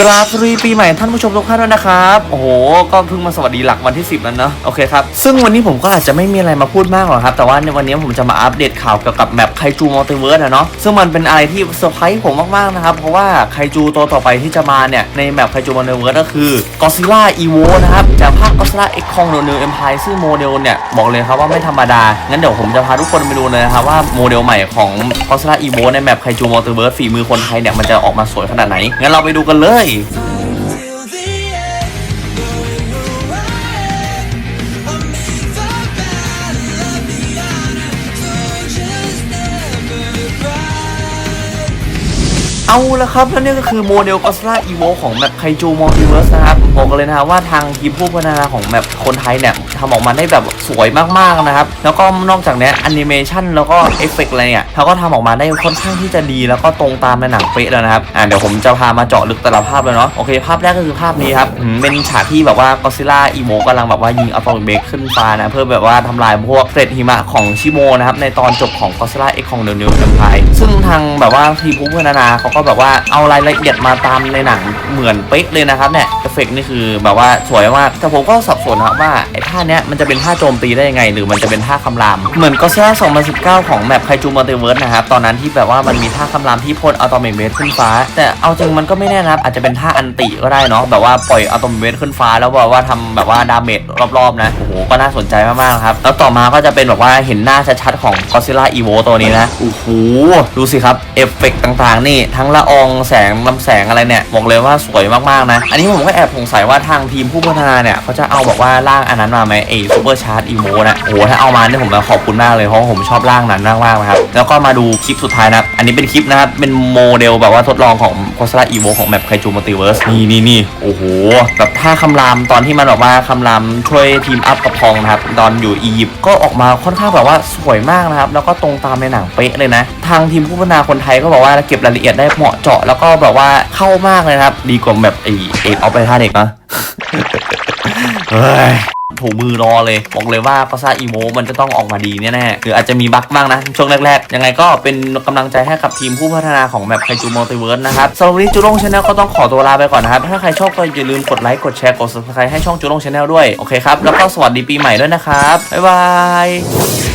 กราบสวัสดีปีใหม่ท่านผู้ชมทุกท่านด้วยนะครับ โอ้โห ก็เพิ่งมาสวัสดีหลักวันที่ 10แล้วเนอะโอเคครับ ซึ่งวันนี้ผมก็อาจจะไม่มีอะไรมาพูดมากหรอกครับ แต่ว่าในวันนี้ผมจะมาอัปเดตข่าวเกี่ยวกับแมปไคจูมัลติเวิร์สอะเนาะซึ่งมันเป็นอะไรที่เซอร์ไพรส์ผมมากๆนะครับ เพราะว่าไคจูตัวต่อไปที่จะมาเนี่ย ในแมปไคจูมัลติเวิร์สก็คือกอซิล่าอีโวนะครับจากภาคกอซิล่าเอ็กคองโนเนอร์เอ็มพายซึ่งโมเดลเนี่ยบอกเลยครับว่าไม่ธรรมดางั้นเดี๋ยวผมจะพาทุกคนไปดูเลยนะครับว่าโมเดลใหม่ของกอซิล่าอีโวในแมปไคจูมัลติเวิร์สฝีมือคนไทยเนี่ยมันจะออกมาสวยขนาดไหนงั้นเราไปดูกันเลย You. เอาละครับแล้วนี่ก็คือโมเดลกอสลาอีโวของแมปไคจูมัลติเวิร์สนะครับบอกกันเลยนะครับว่าทางทีมผู้พัฒนาของแมปคนไทยเนี่ยทำออกมาได้แบบสวยมากๆนะครับ แล้วก็นอกจากนี้แอนิเมชันแล้วก็เอฟเฟกต์อะไรเนี่ยเขาก็ทำออกมาได้ค่อนข้างที่จะดีแล้วก็ตรงตามในหนังเป๊ะแล้วนะครับอ่าเดี๋ยวผมจะพามาเจาะลึกแต่ละภาพเลยเนาะโอเคภาพแรกก็คือภาพนี้ครับเป็นฉากที่แบบว่ากอซิล่าอีโวกำลังแบบว่ายิงอัลฟาเบกขึ้นฟ้านะเพื่อแบบว่าทำลายพวกเศษหิมะของชิโมนะครับในตอนจบของกอซิล่าเอ็กของเดนิวเอ็มพายซึ่งทางแบบว่าทีมผู้พัฒนาเขาก็แบบว่าเอารายละเอียดมาตามในหนังเหมือนเป๊ะเลยนะครับเนี่ย ฟเฟกนี่คือแบบว่าสวยมากแต่ผมก็สับสนครับว่าไอ้ท่าเนี้ยมันจะเป็นท่าโจมตีได้ยังไง หรือมันจะเป็นท่าคำราม เหมือนก็ซิล่า2019 ของแมปไคจูมัลติเวิร์สนะครับ ตอนนั้นที่แบบว่ามันมีท่าคำรามที่พ่นอัลตอมิเมทขึ้นฟ้า แต่เอาจริงมันก็ไม่แน่นะครับอาจจะเป็นท่าอันติก็ได้เนาะแบบว่าปล่อยอัลตอมิเมทขึ้นฟ้า แล้วแบบว่าทำแบบว่าดาเมจรอบๆนะโอ้โหก็น่าสนใจมากๆครับแล้วต่อมาก็จะเป็นแบบว่าเห็นหน้าชัดๆของก็ซิล่าอีโวตัวนี้นะโอ้โหดูสิครับเอฟเฟกต์ต่างๆ นี่ทั้งละอองแสงลำแสงอะไรเนี่ยบอกเลยว่าสวยมากๆนะ อันนี้ผมก็แอบสงสัยว่าทางทีมผู้พัฒนาเนี่ยเขาจะเอาบอกว่าร่างอันนั้นมาไหมไอซูเปอร์ชาร์จอีโวนะโอ้โหถ้าเอามาเนี่ยผมจะขอบคุณมากเลยเพราะว่าผมชอบร่างนั้นมากๆนะครับแล้วก็มาดูคลิปสุดท้ายนะครับอันนี้เป็นคลิปนะครับเป็นโมเดลแบบว่าทดลองของโคสลาอีโวของแมปไคจูมัลติเวิร์สนี่นี่นี่โอ้โหแบบท่าคำรามตอนที่มันบอกว่าคำรามช่วยทีมอัพกับพองนะครับตอนอยู่อียิปต์ก็ออกมาค่อนข้างแบบว่าสวยมากนะครับแล้วก็ตรงตามในหนังเป๊ะเลยนะ ทางทีมผู้พัฒนาคนไทยก็บอกว่าเก็บรายละเอียดได้เหมาะเจาะแล้วก็แบบว่าเข้ามากเลยนะครับดีกว่าแบบไอเอกเอาไปท่าเด็กนะเฮ้ยถูมือรอเลยบอกเลยว่าก็ซ่าอีโมมันจะต้องออกมาดีแน่ๆหรืออาจจะมีบั๊กบ้างนะ ช่วงแรกๆ ยังไงก็เป็นกำลังใจให้กับทีมผู้พัฒนาของแมปไคจูมัลติเวิร์สนะครับสำหรับวันนี้จูโร่งชาแนลก็ต้องขอตัวลาไปก่อนนะครับ ถ้าใครชอบก็อย่าลืมกดไลค์กดแชร์กด subscribe ให้ช่องจูโร่งชาแนลด้วย โอเคครับ แล้วก็สวัสดีปีใหม่ด้วยนะครับ บ๊ายบาย